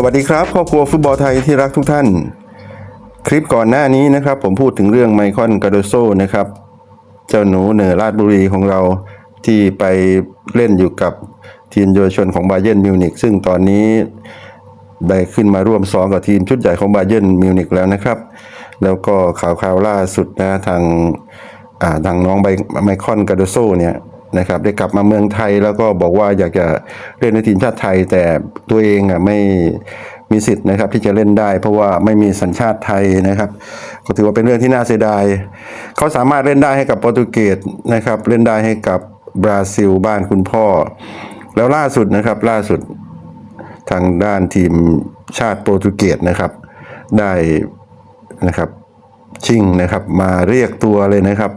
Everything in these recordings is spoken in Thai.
สวัสดีครับครอบครัวฟุตบอลไทยที่รักทุกท่าน คลิปก่อนหน้านี้นะครับ ผมพูดถึงเรื่องไมคอนกาโดโซนะครับ เจ้าหนูเหนือราชบุรีของเราที่ไปเล่นอยู่กับทีมเยาวชนของบาเยิร์นมิวนิกซึ่งตอนนี้ได้ขึ้นมาร่วมซ้อมกับทีมชุดใหญ่ของบาเยิร์นมิวนิกแล้วนะครับ แล้วก็ข่าวข่าวล่าสุดนะทางทางน้องไบไมคอนกาโดโซเนี่ย นะครับได้กลับมาเมืองไทยแล้วก็บอกว่าอยากจะเล่นในทีมชาติไทย แต่ตัวเองอะไม่มีสิทธิ์นะครับที่จะเล่นได้ เพราะว่าไม่มีสัญชาติไทยนะครับก็ถือว่าเป็นเรื่องที่น่าเสียดาย เขาสามารถเล่นได้ให้กับโปรตุเกสนะครับเล่นได้ให้กับบราซิลบ้านคุณพ่อ แล้วล่าสุดนะครับล่าสุดทางด้านทีมชาติโปรตุเกสนะครับ ได้นะครับชิงนะครับมาเรียกตัวเลยนะครับ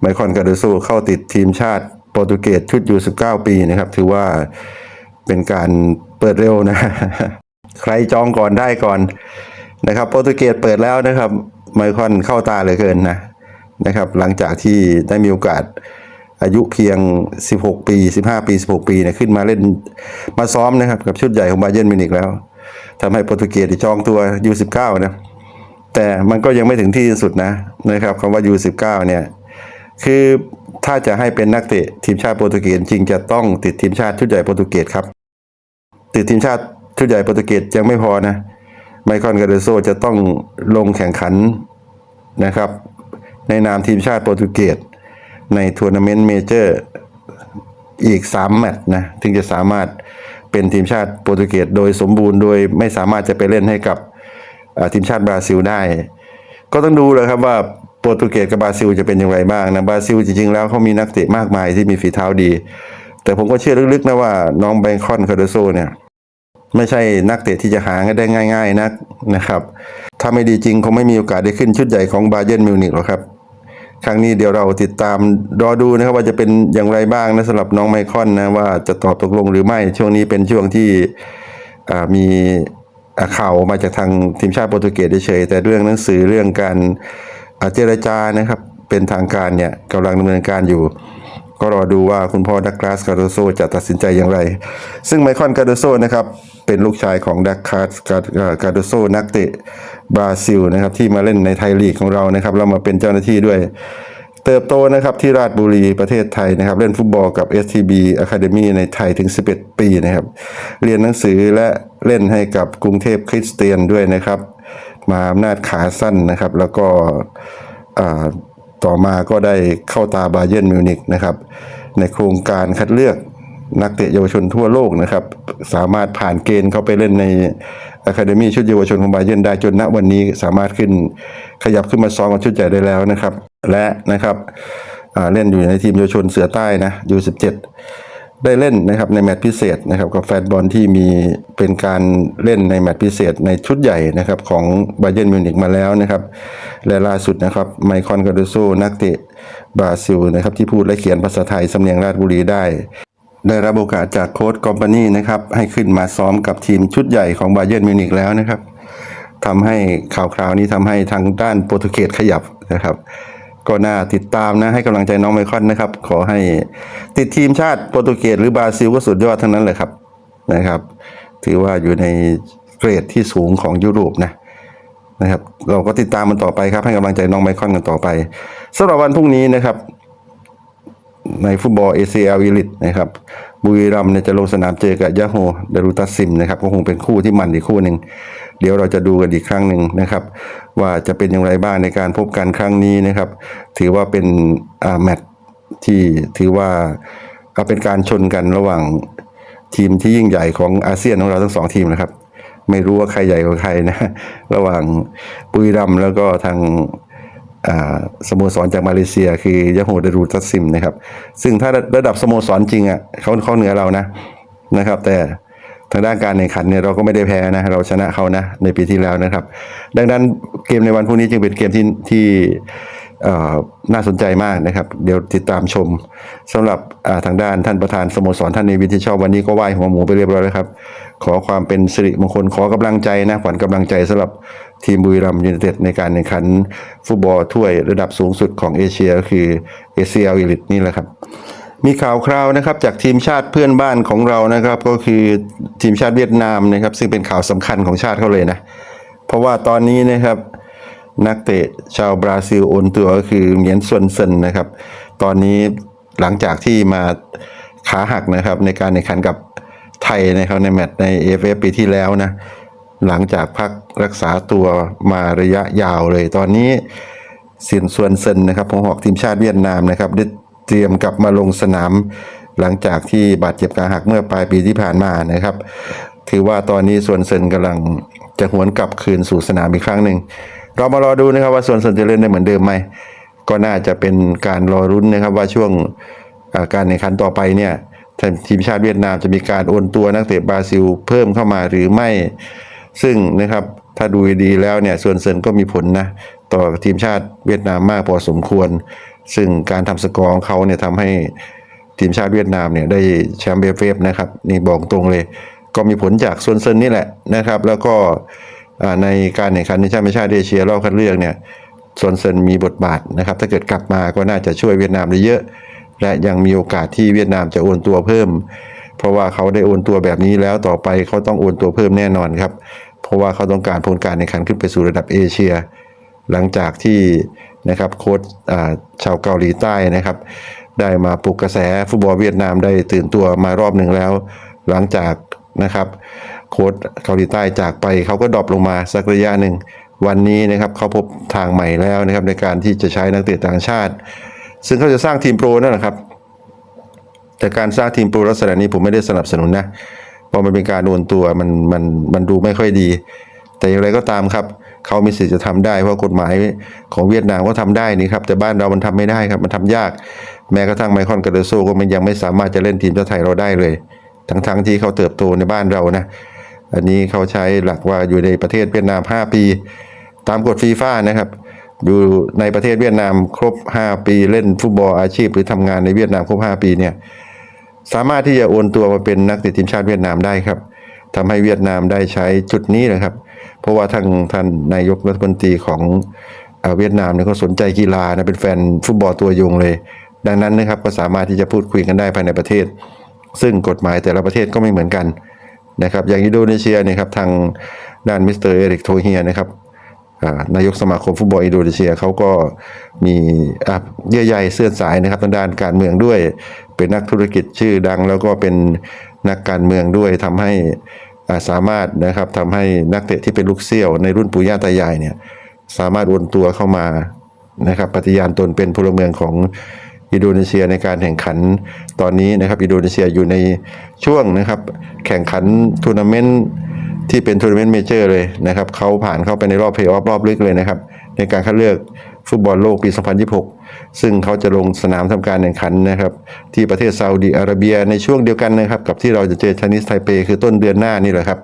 ไมคอนกาเดโซเข้าติดทีมชาติ โปรตุเกสชุดอยู่ 19 ปีนะครับ ถือว่าเป็นการเปิดเร็วนะ ใครจองก่อนได้ก่อนนะครับ โปรตุเกสเปิดแล้วนะครับ ไมคอนเข้าตาเหลือเกินนะนะครับ หลังจากที่ได้มีโอกาสอายุเพียง 16 ปี 15 ปี 16 ปีเนี่ยขึ้นมาเล่นมาซ้อมนะครับ กับชุดใหญ่ของบาเยิร์นมิวนิกแล้วทำให้โปรตุเกสจองตัว U19 นะแต่มันก็ยังไม่ถึงที่สุดนะนะครับคำว่า U19 เนี่ย คือ ถ้าจะให้เป็นนักเตะทีมชาติโปรตุเกสจริงจะต้องติดทีมชาติชุดใหญ่โปรตุเกสครับ ติดทีมชาติชุดใหญ่โปรตุเกสยังไม่พอนะไมคอนกาเดโซจะต้องลงแข่งขันนะครับ ในนามทีมชาติโปรตุเกสในทัวร์นาเมนต์เมเจอร์อีก 3 แมตช์นะถึงจะสามารถเป็นทีมชาติโปรตุเกสโดยสมบูรณ์โดยไม่สามารถจะไปเล่นให้กับทีมชาติบราซิลได้ ก็ต้องดูเลยครับว่า โปรตุเกสกับบราซิลจะเป็นอย่างไรบ้างนะบราซิลจริงๆแล้วเขามีนักเตะมากมายที่มีฝีเท้าดี แต่ผมก็เชื่อลึกๆนะว่าน้องแบงคอนคาร์โดโซเนี่ยไม่ใช่นักเตะที่จะหาได้ง่าย ๆนักนะครับ ถ้าไม่ดีจริงคงไม่มีโอกาสได้ขึ้นชุดใหญ่ของบาเยิร์นมิวนิกหรอกครับ ครั้งนี้เดี๋ยวเราติดตามรอดูนะครับว่าจะเป็นอย่างไรบ้างนะสำหรับน้องไมคอนนะว่าจะตอบตกลงหรือไม่ช่วงนี้เป็นช่วงที่มีข่าวมาจากทางทีมชาติโปรตุเกสเฉยแต่เรื่องหนังสือเรื่องการ เจรจานะครับ เป็นทางการเนี่ยกำลังดำเนินการอยู่ ก็รอดูว่าคุณพ่อดักลาสกาโดโซจะตัดสินใจอย่างไร ซึ่งไมคอนกาโดโซนะครับเป็นลูกชายของดักลาสกาโดโซนักเตะบราซิลนะครับที่มาเล่นในไทยลีกของเรานะครับแล้วมาเป็นเจ้าหน้าที่ด้วย เติบโตนะครับที่ราชบุรีประเทศไทยนะครับ เล่นฟุตบอลกับ STB Academy ในไทยถึง 11 ปีนะครับ เรียนหนังสือและเล่นให้กับกรุงเทพคริสเตียนด้วยนะครับ มาอำนาจขาสั้นนะครับ แล้วก็ต่อมาก็ได้เข้าตาบาเยิร์นมิวนิกนะครับ ในโครงการคัดเลือกนักเตะเยาวชนทั่วโลกนะครับ สามารถผ่านเกณฑ์เข้าไปเล่นในอะคาเดมีชุดเยาวชนของบาเยิร์นได้จนณวันนี้สามารถขึ้นขยับขึ้นมาซ้อมกับชุดใหญ่ได้แล้วนะครับ และนะครับเล่นอยู่ในทีมเยาวชนเสือใต้นะยู17 ได้เล่นนะครับในแมตช์พิเศษนะครับกับแฟนบอลที่มีเป็นการเล่นในแมตช์พิเศษในชุดใหญ่นะครับของบาเยิร์นมิวนิกมาแล้วนะครับและล่าสุดนะครับไมคอนกาโดโซนักเตะบราซิลนะครับที่พูดและเขียนภาษาไทยสำเนียงราชบุรีได้ ได้รับโอกาสจากโค้ชคอมพานีนะครับให้ขึ้นมาซ้อมกับทีมชุดใหญ่ของบาเยิร์นมิวนิกแล้วนะครับทำให้ข่าวคราวนี้ทำให้ทางด้านโปรตุเกสขยับนะครับ ก็น่าติดตามนะให้กำลังใจน้องไมคอนนะครับ ขอให้ติดทีมชาติโปรตุเกสหรือบราซิลก็สุดยอดทั้งนั้นเลยครับนะครับ ถือว่าอยู่ในเกรดที่สูงของยุโรปนะนะครับ เราก็ติดตามมันต่อไปครับ ให้กำลังใจน้องไมคอนกันต่อไปสำหรับวันพรุ่งนี้นะครับ ในฟุตบอล ACL Elite นะครับบุรีรัมย์เนี่ยจะลงสนามเจอกับยาโฮเดรุตัสซิมนะครับก็คงเป็นคู่ที่มันอีกคู่หนึ่ง เดี๋ยวเราจะดูกันอีกครั้งหนึ่งนะครับ ว่าจะเป็นอย่างไรบ้างในการพบกันครั้งนี้นะครับ ถือว่าเป็นแมตช์ที่ถือว่าเป็นการชนกันระหว่างทีมที่ยิ่งใหญ่ของอาเซียนของเราทั้งสองทีมนะครับ ไม่รู้ว่าใครใหญ่กว่าใครนะ ระหว่างบุรีรัมแล้วก็ทางสโมสรจากมาเลเซีย คือยาโฮเดรูตัสซิมนะครับ ซึ่งถ้าระดับสโมสรจริงอะเขาเขาเหนือเรานะนะครับ แต่ ทางด้านการแข่งขันเนี่ยเราก็ไม่ได้แพ้นะเราชนะเขานะในปีที่แล้วนะครับ ดังนั้นเกมในวันพรุ่งนี้จึงเป็นเกมที่ที่น่าสนใจมากนะครับ เดี๋ยวติดตามชมสำหรับทางด้านท่านประธานสโมสรท่านในวินที่ชอบวันนี้ก็ไหว้หัวหมูไปเรียบร้อยแล้วครับ ขอความเป็นสิริมงคลขอกำลังใจนะขวัญกำลังใจสำหรับทีมบุรีรัมย์ยูไนเต็ดในการแข่งขันฟุตบอลถ้วยระดับสูงสุดของเอเชียก็คือเอเชียอีลิตนี่แหละครับ มีข่าวคราวนะครับจากทีมชาติเพื่อนบ้านของเรานะครับ ก็คือทีมชาติเวียดนามนะครับ ซึ่งเป็นข่าวสำคัญของชาติเขาเลยนะ เพราะว่าตอนนี้นะครับนักเตะชาวบราซิลโอนตัวก็คือเหมียนส่วนเซินนะครับ ตอนนี้หลังจากที่มาขาหักนะครับ ในการแข่งขันกับไทยนะครับในแมตช์ใน AFF ปีที่แล้วนะ หลังจากพักรักษาตัวมาระยะยาวเลย ตอนนี้เซียนส่วนเซินนะครับของหอกทีมชาติเวียดนามนะครับได้ เตรียมกลับมาลงสนาม หลังจากที่บาดเจ็บขาหักเมื่อปลายปีที่ผ่านมานะครับ ถือว่าตอนนี้ส่วนเซินกำลังจะหวนกลับคืนสู่สนามอีกครั้งหนึ่งเรามารอดูนะครับว่าส่วนเซินจะเล่นได้เหมือนเดิมไหมก็น่าจะเป็นการรอรุ้นนะครับว่าช่วงาการแข่งขันต่อไปเนี่ยทีมชาติเวียดนามจะมีการโอนตัวนักเตะบราซิลเพิ่มเข้ามาหรือไม่ ซึ่งนะครับถ้าดูดีแล้วเนี่ยส่วนเซินก็มีผลนะ ต่อทีมชาติเวียดนามมากพอสมควร ซึ่งการทำสกอร์ของเขาเนี่ยทำให้ทีมชาติเวียดนามเนี่ยได้แชมป์เอฟเอฟนะครับนี่บอกตรงเลย ก็มีผลจากส่วนเซนนี่แหละนะครับ แล้วก็ในการแข่งขันในชาติชาติเอเชียรอบคัดเลือกเนี่ยส่วนเซนมีบทบาทนะครับ ถ้าเกิดกลับมาก็น่าจะช่วยเวียดนามได้เยอะ และยังมีโอกาสที่เวียดนามจะโอนตัวเพิ่ม เพราะว่าเขาได้โอนตัวแบบนี้แล้วต่อไปเขาต้องโอนตัวเพิ่มแน่นอนครับเพราะว่าเขาต้องการผลการแข่งขันขึ้นไปสู่ระดับเอเชีย หลังจากที่นะครับโค้ชชาวเกาหลีใต้นะครับ ได้มาปลุกกระแสฟุตบอลเวียดนามได้ตื่นตัวมารอบหนึ่งแล้ว หลังจากนะครับโค้ชเกาหลีใต้จากไปเขาก็ดรอปลงมาสักระยะหนึ่งวันนี้นะครับเขาพบทางใหม่แล้วนะครับในการที่จะใช้นักเตะต่างชาติ ซึ่งเขาจะสร้างทีมโปรนั่นแหละครับ แต่การสร้างทีมโปรลักษณะนี้ผมไม่ได้สนับสนุนนะเพราะมันเป็นการโอนตัวมันมันมันดูไม่ค่อยดี แต่อย่างไรก็ตามครับ เขามีสิทธิ์จะทำได้ เพราะกฎหมายของเวียดนามก็ทำได้นี่ครับ แต่บ้านเรามันทำไม่ได้ครับ มันทำยาก แม้กระทั่งไมคอนกาเดโซก็มันยังไม่สามารถจะเล่นทีมชาติไทยเราได้เลย ทั้งๆที่เขาเติบโตในบ้านเรานะ อันนี้เขาใช้หลักว่าอยู่ในประเทศเวียดนาม 5 ปี ตามกฎฟีฟ่านะครับ อยู่ในประเทศเวียดนามครบ 5 ปีเล่นฟุตบอลอาชีพ หรือทำงานในเวียดนามครบ 5 ปีเนี่ยสามารถที่จะโอนตัวมาเป็นนักเตะทีมชาติเวียดนามได้ครับทำให้เวียดนามได้ใช้จุดนี้นะครับ เพราะว่าทางท่านนายกรัฐมนตรีของเวียดนามเนี่ยก็สนใจกีฬานะเป็นแฟนฟุตบอลตัวยงเลย ดังนั้นนะครับก็สามารถที่จะพูดคุยกันได้ภายในประเทศ ซึ่งกฎหมายแต่ละประเทศก็ไม่เหมือนกันนะครับอย่างอินโดนีเซียเนี่ยครับทางด้านมิสเตอร์เอริกโทเฮียนะครับนายกสมาคมฟุตบอลอินโดนีเซียเขาก็มีอะเยื่อใยเสื่อสายนะครับทางด้านการเมืองด้วย เป็นนักธุรกิจชื่อดัง แล้วก็เป็นนักการเมืองด้วยทำให้ สามารถนะครับทำให้นักเตะที่เป็นลูกเซี่ยวในรุ่นปู่ย่าตายายเนี่ยสามารถโอนตัวเข้ามานะครับปฏิญาณตนเป็นพลเมืองของอินโดนีเซียในการแข่งขันตอนนี้นะครับอินโดนีเซียอยู่ในช่วงนะครับแข่งขันทัวร์นาเมนต์ที่เป็นทัวร์นาเมนต์เมเจอร์เลยนะครับเขาผ่านเข้าไปในรอบเพลย์ออฟรอบลึกเลยนะครับในการคัดเลือก ฟุตบอลโลกปี 2026 ซึ่งเขาจะลงสนามทำการแข่งขันนะครับ ที่ประเทศซาอุดีอาระเบียในช่วงเดียวกันนะครับ กับที่เราจะเจอชนิสไทเป คือต้นเดือนหน้านี่แหละครับ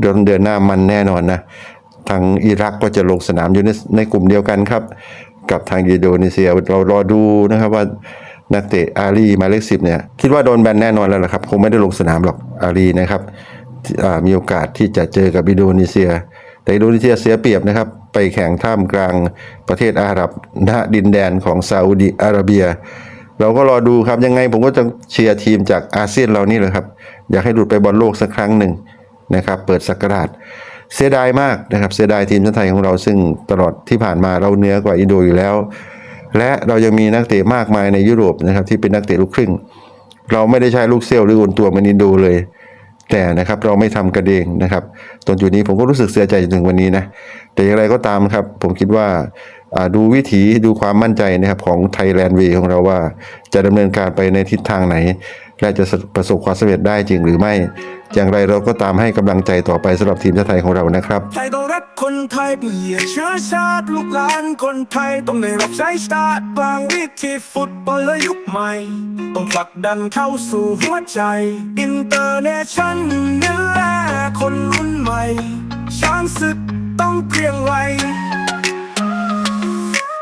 เดือนเดือนหน้ามันแน่นอนนะทางอิรักก็จะลงสนามอยู่ในในกลุ่มเดียวกันครับ กับทางอินโดนีเซียเรารอดูนะครับว่านักเตะอาลีมาเลขสิบเนี่ยคิดว่าโดนแบนแน่นอนแล้วล่ะครับ คงไม่ได้ลงสนามหรอกอาลีนะครับมีโอกาสที่จะเจอกับอินโดนีเซีย แต่อินโดนีเซียเสียเปรียบนะครับ ไปแข่งท่ามกลางประเทศอาหรับณดินแดนของซาอุดิอาระเบีย เราก็รอดูครับยังไงผมก็จะเชียร์ทีมจากอาเซียนเรานี่แหละครับ อยากให้หลุดไปบอลโลกสักครั้งหนึ่งนะครับ เปิดสักราชเสียดายมากนะครับ เสียดายทีมชาติไทยของเราซึ่งตลอดที่ผ่านมาเราเหนือกว่าอินโดอยู่แล้ว และเรายังมีนักเตะมากมายในยุโรปนะครับที่เป็นนักเตะลูกครึ่ง เราไม่ได้ใช้ลูกเซลล์หรือโอนตัวเหมันอินโดเลย แต่นะครับเราไม่ทำกระเดงนะครับตรงจุดนี้ผมก็รู้สึกเสียใจจนถึงวันนี้นะแต่อย่างไรก็ตามครับผมคิดว่าดูวิถีดูความมั่นใจนะครับของไทยแลนด์วีของเราว่าจะดำเนินการไปในทิศทางไหน และจะประสบความสำเร็จได้จริงหรือไม่ อย่างไรเราก็ตามให้กำลังใจต่อไปสำหรับทีมชาติไทยของเรานะครับ ไทยต้องรักคนไทยเปลี่ยนเชื้อชาติลูกหลานคนไทยต้องได้รับใช้ชาติบางวิธีฟุตบอลและยุคใหม่ ต้องผลักดันเข้าสู่หัวใจ อินเตอร์เนชั่นนี่แหละคนรุ่นใหม่ ช้างศึกต้องเกรียงไกร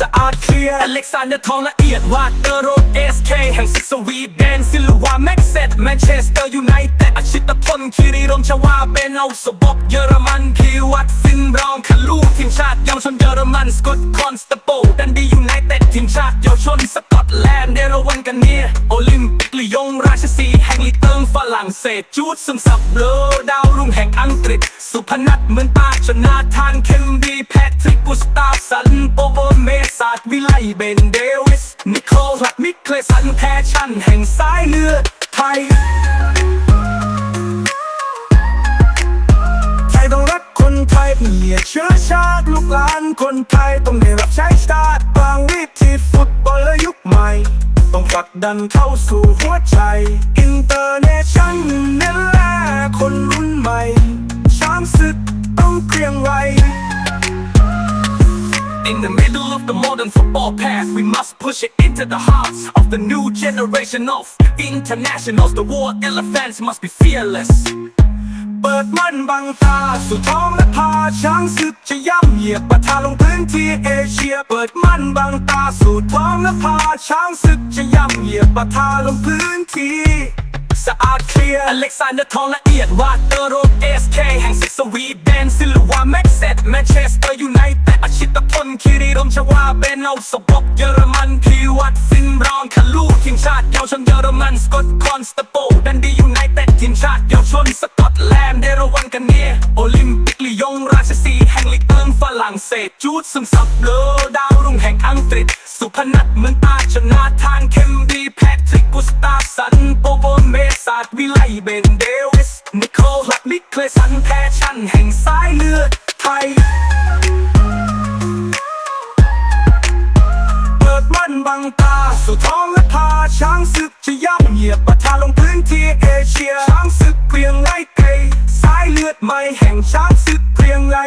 สะอาดเคลียร์อเล็กซานเดอร์ทองละเอียดวาดเตอร์โรดเอสเคแห่งศึกสวีเดนซิลวาแม็กเซตแมนเชสเตอร์ยูไนเต็ดอาชิตพลคิริรมชวาเบนเอาสบกเยอรมันพีวัตฟินบรองคาลูทีมชาติเยาวชนเยอรมันสกอตคอนสตโปดันดียูไนเต็ดทีมชาติเยาวชนสกอตแลนด์เดรวันกันเนียโอลิมปิกลียงราชสี ลีเติงฝรั่งเศสจูดซึมสับเลอดาวรุ่งแห่งอังกฤษ สุพนัทเหมือนตาชนาธานเคมดีแพทริกกุสตาฟสันโปโบเมสาดวิไลเบนเดวิส นิโคลัดมิเคลสันแพชชั่นแห่งสายเลือดไทย ไทยเป็นเหยียดเชื้อชาติลูกหลานคนไทยต้องได้รับใช้ชาติบางวิธีฟุตบอลและยุคใหม่ ต้องผลักดันเข้าสู่หัวใจอินเตอร์เนชั่นเน้นแลคนรุ่นใหม่ช้างศึกต้องเกรียงไกร In the middle of the modern football path, we must push it into the hearts of the new generation of internationals. The war elephants must be fearless. เปิดมันบังตาสู่ท้องและพาช้างศึกจะย่ำเหยียบปะทะลงพื้นที่เอเชีย เปิดมันบังตาสู่ท้องและพาช้างศึกจะย่ำเหยียบปะทะลงพื้นที่สะอาดเคลียร์อเล็กซานเดอร์ทองละเอียดวาเตอร์โรเอสเคแห่งศึกสวีเดนซิลวาแม็กเซตแมนเชสเตอร์ยูไนเต็ดอาชิตพลคิริรมชวาเบนเอาสบกเยอรมันพีวัตฟินรองคาลูทีมชาติเยาวชนเยอรมันสกอตคอนสต จูดซึมซับเลอดาวรุ่งแห่งอังกฤษ สุพนัทเหมือนตาชนาทานเคมดีแพทริกกุสตาสัน โปโบเมสาดวิไลเบนเดวิส นิโคลัดมิเคลสันแพชชั่นแห่งสายเลือดไทย เปิดมันบังตา สู่ท้องและพาช้างศึกจะย่ำเหยียบปะทะลงพื้นที่เอเชีย ช้างศึกเกรียงไกรสายเลือดใหม่แห่งช้างศึกเกรียงไร